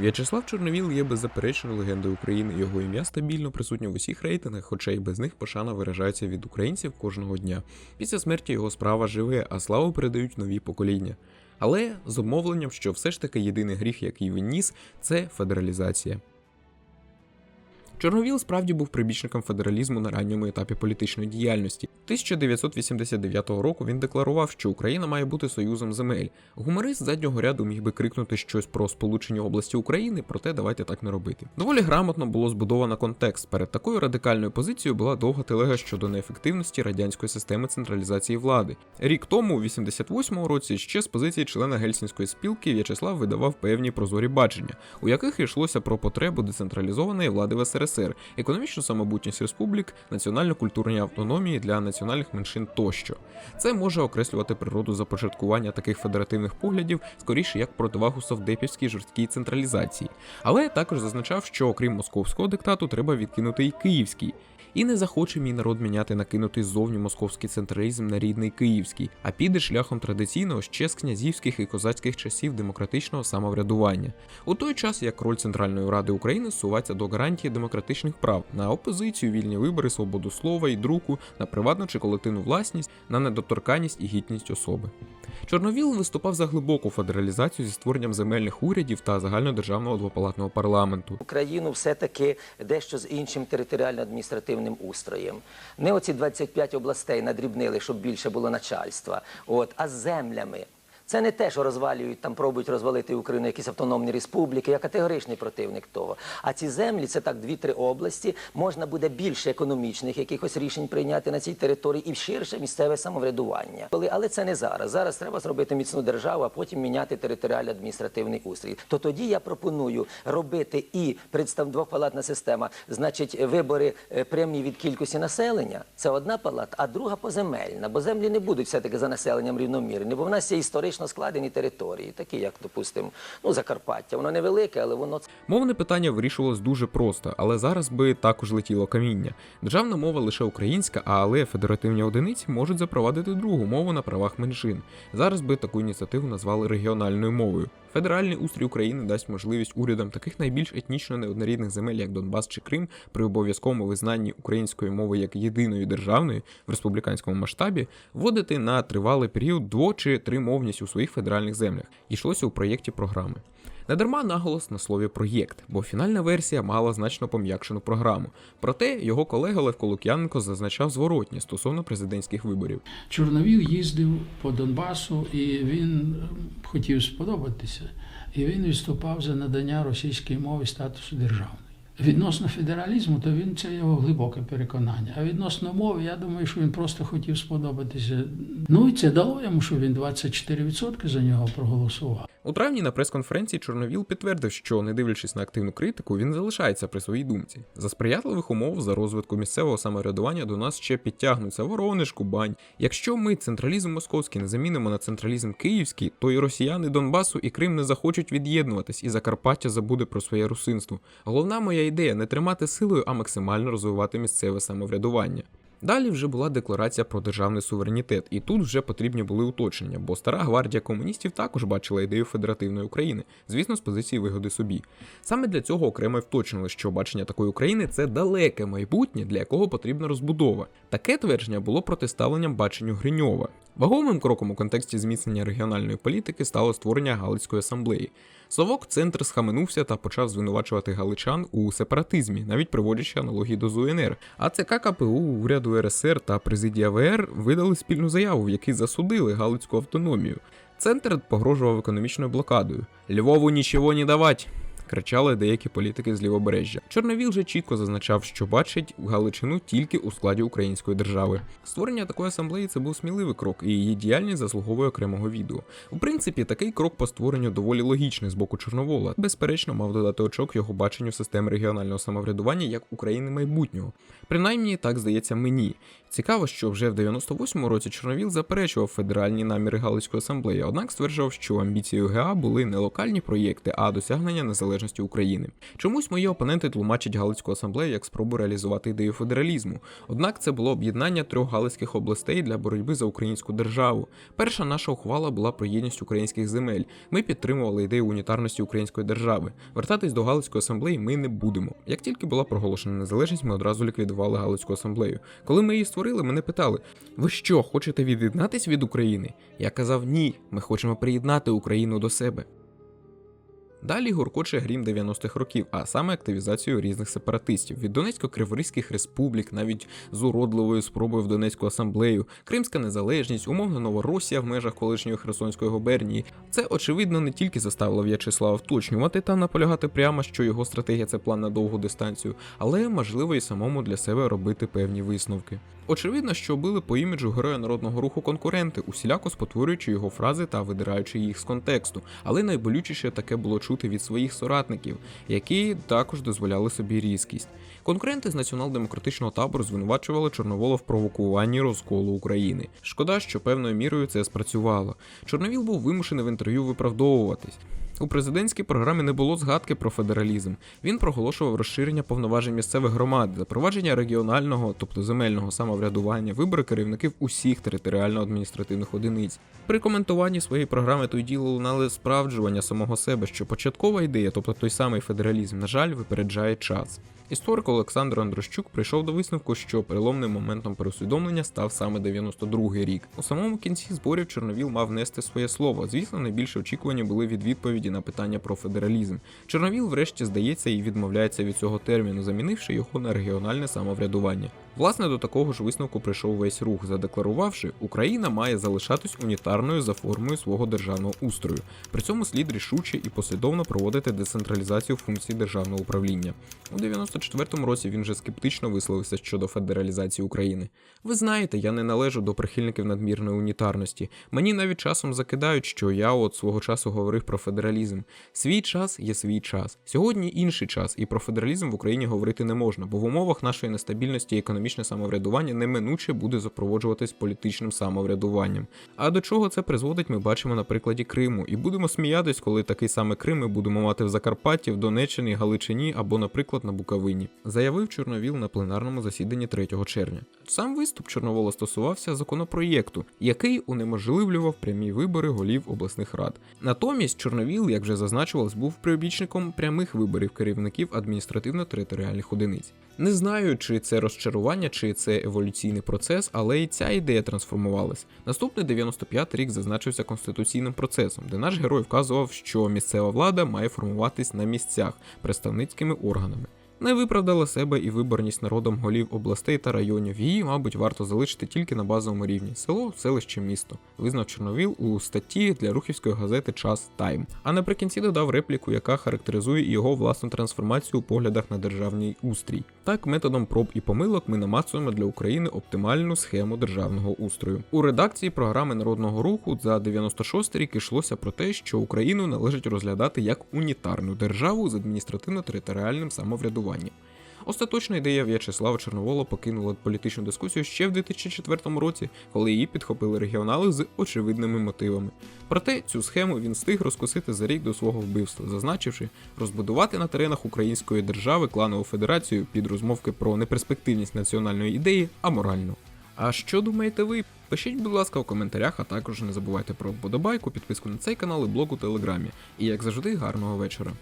В'ячеслав Чорновіл є беззаперечною легендою України. Його ім'я стабільно присутнє в усіх рейтингах, хоча й без них пошана виражається від українців кожного дня. Після смерті його справа живе, а славу передають нові покоління. Але з обмовленням, що все ж таки єдиний гріх, який він ніс, це федералізація. Чорновіл справді був прибічником федералізму на ранньому етапі політичної діяльності. 1989 року він декларував, що Україна має бути союзом земель. Гуморист заднього ряду міг би крикнути щось про сполучені області України, проте давайте так не робити. Доволі грамотно було збудовано контекст. Перед такою радикальною позицією була довга телега щодо неефективності радянської системи централізації влади. Рік тому, у 88-му році, ще з позиції члена гельсінської спілки В'ячеслав видавав певні прозорі бачення, у яких йшлося про потребу децентралізованої влади в СРСР. СРСР, економічну самобутність республік, національно-культурні автономії для національних меншин тощо. Це може окреслювати природу започаткування таких федеративних поглядів скоріше як противагу совдепівській жорсткій централізації, але також зазначав, що окрім московського диктату треба відкинути і київський. І не захоче мій народ міняти накинутий ззовні московський централізм на рідний київський, а піде шляхом традиційного ще з князівських і козацьких часів демократичного самоврядування. У той час як роль Центральної Ради України сувається до гарантії демократичних прав на опозицію, вільні вибори, свободу слова і друку, на приватну чи колективну власність, на недоторканність і гідність особи. Чорновіл виступав за глибоку федералізацію зі створенням земельних урядів та загальнодержавного двопалатного парламенту. Україну все-таки дещо з іншим територіально-адміністративним устроєм. Не оці 25 областей надрібнили, щоб більше було начальства, от, а з землями. Це не те, що розвалюють, там пробують розвалити Україну якісь автономні республіки. Я категоричний противник того. А ці землі це так дві-три області. Можна буде більше економічних якихось рішень прийняти на цій території і ширше місцеве самоврядування. Але це не зараз. Зараз треба зробити міцну державу, а потім міняти територіально адміністративний устрій. То тоді я пропоную робити і представ двопалатна система, значить, вибори е, прямі від кількості населення. Це одна палата, а друга поземельна. Бо землі не будуть все-таки за населенням рівномірні, бо в нас є історично складені території, такі як, допустимо, ну, Закарпаття. Воно невелике, але воно Мовне питання вирішувалось дуже просто, але зараз би також летіло каміння. Державна мова лише українська, але федеративні одиниці можуть запровадити другу мову на правах меншин. Зараз би таку ініціативу назвали регіональною мовою. Федеральний устрій України дасть можливість урядам таких найбільш етнічно неоднорідних земель, як Донбас чи Крим, при обов'язковому визнанні української мови як єдиної державної в республіканському масштабі, вводити на тривалий період дво- чи тримовність у своїх федеральних землях. Йшлося у проєкті програми. Недарма наголос на слові проєкт, бо фінальна версія мала значно пом'якшену програму. Проте його колега Левко Лук'яненко зазначав зворотні стосовно президентських виборів. Чорновіл їздив по Донбасу і він е, хотів сподобатися. І він виступав за надання російської мови статусу державної. Відносно федералізму, то він це його глибоке переконання. А відносно мови, я думаю, що він просто хотів сподобатися. Ну і це дало йому, що він 24% за нього проголосував. У травні на прес-конференції Чорновіл підтвердив, що, не дивлячись на активну критику, він залишається при своїй думці. За сприятливих умов за розвитку місцевого самоврядування до нас ще підтягнуться Воронеж, Кубань. Якщо ми централізм московський не замінимо на централізм київський, то і росіяни Донбасу і Крим не захочуть від'єднуватись, і Закарпаття забуде про своє русинство. Головна моя ідея не тримати силою, а максимально розвивати місцеве самоврядування. Далі вже була декларація про державний суверенітет, і тут вже потрібні були уточнення, бо стара гвардія комуністів також бачила ідею федеративної України, звісно, з позиції вигоди собі. Саме для цього окремо вточнили, що бачення такої України це далеке майбутнє, для якого потрібна розбудова. Таке твердження було протиставленням баченню Гриньова. Вагомим кроком у контексті зміцнення регіональної політики стало створення Галицької асамблеї. Совок центр схаменувся та почав звинувачувати галичан у сепаратизмі, навіть приводячи аналогії до ЗУНР. А ЦК КПУ, уряду РСР та президія ВР видали спільну заяву, в якій засудили Галицьку автономію. Центр погрожував економічною блокадою. Львову нічого не давать. Кричали деякі політики з лівобережжя. Чорновіл же чітко зазначав, що бачить Галичину тільки у складі української держави. Створення такої асамблеї це був сміливий крок, і її діяльність заслуговує окремого відео. У принципі, такий крок по створенню доволі логічний з боку Чорновола. Безперечно, мав додати очок його баченню системи регіонального самоврядування як України майбутнього. Принаймні, так здається мені. Цікаво, що вже в 98-му році Чорновіл заперечував федеральні наміри Галицької асамблеї, однак стверджував, що амбіцією ГА були не локальні проєкти, а досягнення незалежності незалежності України. Чомусь мої опоненти тлумачать Галицьку асамблею як спробу реалізувати ідею федералізму. Однак це було об'єднання трьох галицьких областей для боротьби за українську державу. Перша наша ухвала була про єдність українських земель. Ми підтримували ідею унітарності української держави. Вертатись до Галицької асамблеї ми не будемо. Як тільки була проголошена незалежність, ми одразу ліквідували Галицьку асамблею. Коли ми її створили, мене питали: ви що, хочете від'єднатись від України? Я казав ні, ми хочемо приєднати Україну до себе. Далі гуркоче грім 90-х років, а саме активізацію різних сепаратистів від Донецько-Криворізьких республік, навіть з уродливою спробою в Донецьку асамблею, Кримська незалежність, умовно Новоросія в межах колишньої Херсонської губернії. Це очевидно не тільки заставило В'ячеслава вточнювати та наполягати прямо, що його стратегія це план на довгу дистанцію, але можливо і самому для себе робити певні висновки. Очевидно, що били по іміджу героя народного руху конкуренти, усіляко спотворюючи його фрази та видираючи їх з контексту. Але найболючіше таке було чути від своїх соратників, які також дозволяли собі різкість. Конкуренти з націонал-демократичного табору звинувачували Чорновола в провокуванні розколу України. Шкода, що певною мірою це спрацювало. Чорновіл був вимушений в інтерв'ю виправдовуватись. У президентській програмі не було згадки про федералізм. Він проголошував розширення повноважень місцевих громад, запровадження регіонального, тобто земельного самоврядування, вибори керівників усіх територіально-адміністративних одиниць. При коментуванні своєї програми то й діло лунали справджування самого себе, що початкова ідея, тобто той самий федералізм, на жаль, випереджає час. Історик Олександр Андрощук прийшов до висновку, що переломним моментом переусвідомлення став саме 92-й рік. У самому кінці зборів Чорновіл мав нести своє слово. Звісно, найбільше очікування були від відповіді на питання про федералізм. Чорновіл, врешті, здається, і відмовляється від цього терміну, замінивши його на регіональне самоврядування. Власне, до такого ж висновку прийшов весь рух, задекларувавши, Україна має залишатись унітарною за формою свого державного устрою. При цьому слід рішуче і послідовно проводити децентралізацію функцій державного управління. У 94-му році він вже скептично висловився щодо федералізації України. Ви знаєте, я не належу до прихильників надмірної унітарності. Мені навіть часом закидають, що я от свого часу говорив про федералізм. Свій час є свій час. Сьогодні інший час, і про федералізм в Україні говорити не можна, бо в умовах нашої нестабільності економічне самоврядування неминуче буде запроводжуватись політичним самоврядуванням. А до чого це призводить, ми бачимо на прикладі Криму, і будемо сміятись, коли такий саме Крим ми будемо мати в Закарпатті, в Донеччині, Галичині або, наприклад, на Буковині, заявив Чорновіл на пленарному засіданні 3 червня. Сам виступ Чорновола стосувався законопроєкту, який унеможливлював прямі вибори голів обласних рад. Натомість Чорновіл, як вже зазначувалось, був прибічником прямих виборів керівників адміністративно-територіальних одиниць. Не знаю, чи це розчарування, чи це еволюційний процес, але і ця ідея трансформувалась. Наступний 95 рік зазначився конституційним процесом, де наш герой вказував, що місцева влада має формуватись на місцях представницькими органами. Не виправдала себе і виборність народом голів областей та районів. Її, мабуть, варто залишити тільки на базовому рівні село, селище, місто. Визнав Чорновіл у статті для рухівської газети Час Тайм. А наприкінці додав репліку, яка характеризує його власну трансформацію у поглядах на державний устрій. Так, методом проб і помилок ми намацуємо для України оптимальну схему державного устрою. У редакції програми народного руху за 96 рік йшлося про те, що Україну належить розглядати як унітарну державу з адміністративно-територіальним самоврядуванням. Остаточна ідея В'ячеслава Чорновола покинула політичну дискусію ще в 2004 році, коли її підхопили регіонали з очевидними мотивами. Проте цю схему він встиг розкусити за рік до свого вбивства, зазначивши розбудувати на теренах української держави кланову федерацію під розмовки про неперспективність національної ідеї аморально. А що думаєте ви? Пишіть, будь ласка, у коментарях, а також не забувайте про вподобайку, підписку на цей канал і блог у Телеграмі. І як завжди, гарного вечора.